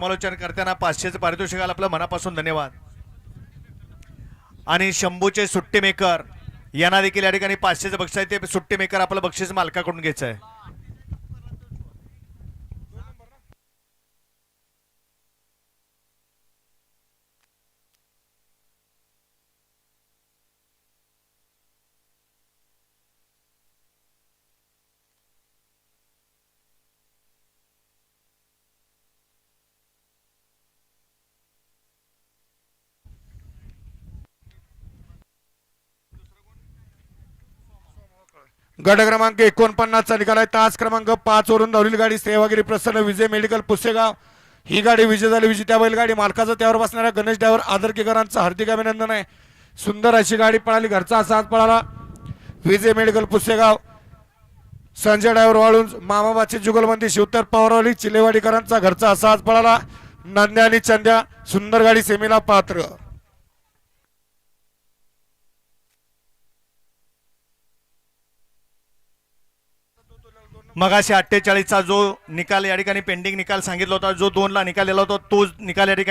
समालोचन करताना पाचशेच पारितोषिकाला आपलं मनापासून धन्यवाद. आणि शंभूचे सुट्टी मेकर यांना देखील या ठिकाणी पाचशेचं बक्षीस आहे. ते सुट्टी मेकर आपलं बक्षीस मालकाकडून घ्यायचं आहे. गट क्रमांक एकोणपन्नासचा निकाल आहे. तास क्रमांक पाच वरून धावलेली गाडी सेवागिरी प्रसन्न विजय मेडिकल पुसेगाव. ही गाडी विजय झाली. विजेत्या बैलगाडी मालकाचा त्यावर बसणाऱ्या गणेश ड्रायव्हर आदरकेकरांचं हार्दिक अभिनंदन आहे. सुंदर अशी गाडी पळाली. घरचा असा हात पळाला. विजय मेडिकल पुसेगाव. संजय डायवर वाळून मामाबाची जुगलबंदी शिवतर पवारवाली चिलेवाडीकरांचा घरचा असा हात पळाला. नंद्या आणि चंद्या सुंदर गाडी सेमीला पात्र. मगाशी अठ्ठेचाळीसचा जो निकाल या ठिकाणी पेंडिंग निकाल सांगितला होता जो दोनला निकाल दिला होता तो निकाल या ठिकाणी